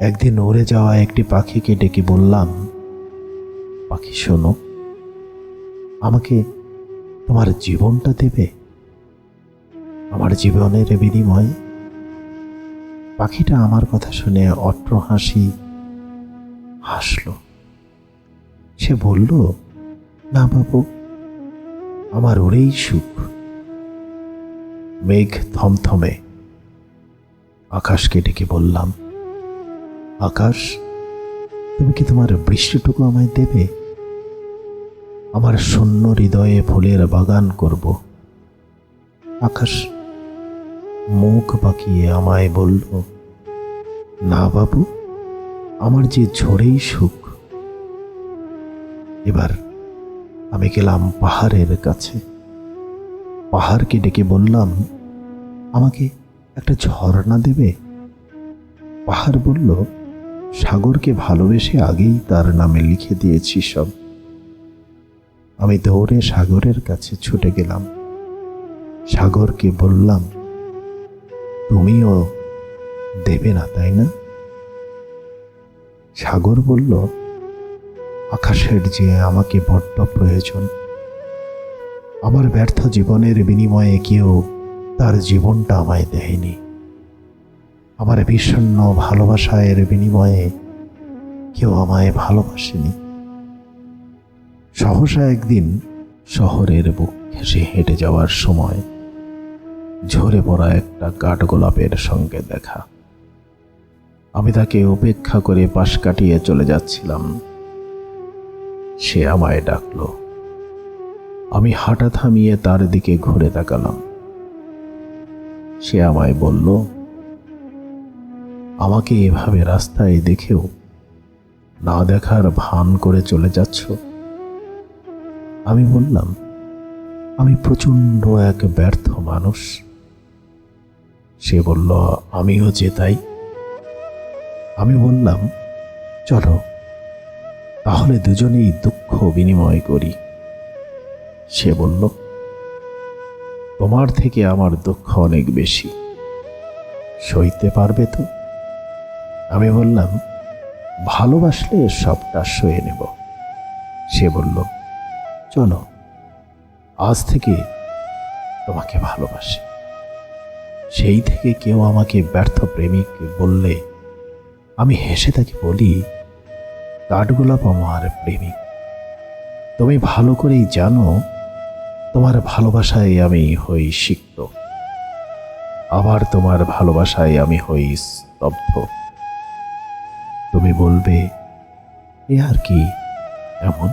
একদিন উড়ে যাওয়া একটি পাখিকে ডেকে বললাম, পাখি, শোনো, আমাকে তোমার জীবনটা দেবে। আমার জীবনের বিনিময়ে পাখিটা আমার কথা শুনে অট্র হাসি হাসল। সে বলল, না বাবু, আমার ওরেই সুখ। মেঘ থমথমে আকাশকে ডেকে বললাম আকাশ, তুমি কি তোমার বৃষ্টিটুকু আমায় দেবে? আমার শূন্য হৃদয়ে ফুলের বাগান করব। আকাশ, মুখ বাঁকিয়ে আমায় বলল, না বাবু, আমার যে ঝড়েই সুখ। এবার আমি গেলাম পাহাড়ের কাছে। পাহাড়কে ডেকে বললাম, আমাকে একটা ঝর্ণা দেবে? পাহাড় বলল সাগরকে ভালোবেসে আগেই তার নামে লিখে দিয়েছি সব। আমি দৌড়ে সাগরের কাছে ছুটে গেলাম। সাগরকে বললাম, তুমিও দেবে না, তাই না? সাগর বলল, আকাশের যে আমাকে বড্ড প্রয়োজন, আমার ব্যর্থ জীবনের বিনিময়ে কেউ তার জীবনটা আমায় দেয়নি। আমার বিষণ্ন ভালোবাসায়ের বিনিময়ে কেউ আমায় ভালোবাসেনি। সহসা একদিন শহরের বুক ঘেঁষে হেঁটে যাওয়ার সময় ঝরে পড়া একটা কাঠগোলাপের সঙ্গে দেখা। আমি তাকে উপেক্ষা করে পাশ কাটিয়ে চলে যাচ্ছিলাম। সে আমায় ডাকল। আমি হাঁটা থামিয়ে তার দিকে ঘুরে তাকালাম। সে আমায় বলল আমাকে এভাবে রাস্তায় দেখেও না দেখার ভান করে চলে যাচ্ছ? আমি বললাম, আমি প্রচণ্ড এক ব্যর্থ মানুষ। সে বলল, আমিও যে তাই। আমি বললাম, চলো, তাহলে দুজনেই দুঃখ বিনিময় করি। সে বলল, তোমার থেকে আমার দুঃখ অনেক বেশি। সইতে পারবে তো? আমি বললাম, ভালোবাসলে সবটা সয়ে নেব। সে বলল, চলো, আজ থেকে তোমাকে ভালোবাসি। সেই থেকে কেউ আমাকে ব্যর্থ প্রেমিক বললে, আমি হেসে তাকে বলি, কাঠগোলাপ আমার প্রেমিক, তুমি ভালো করেই জানো, তোমার ভালোবাসায় আমি হই সিক্ত, আবার তোমার ভালোবাসায় আমি হই স্তব্ধ। তুমি বলবে এ আর কি এমন?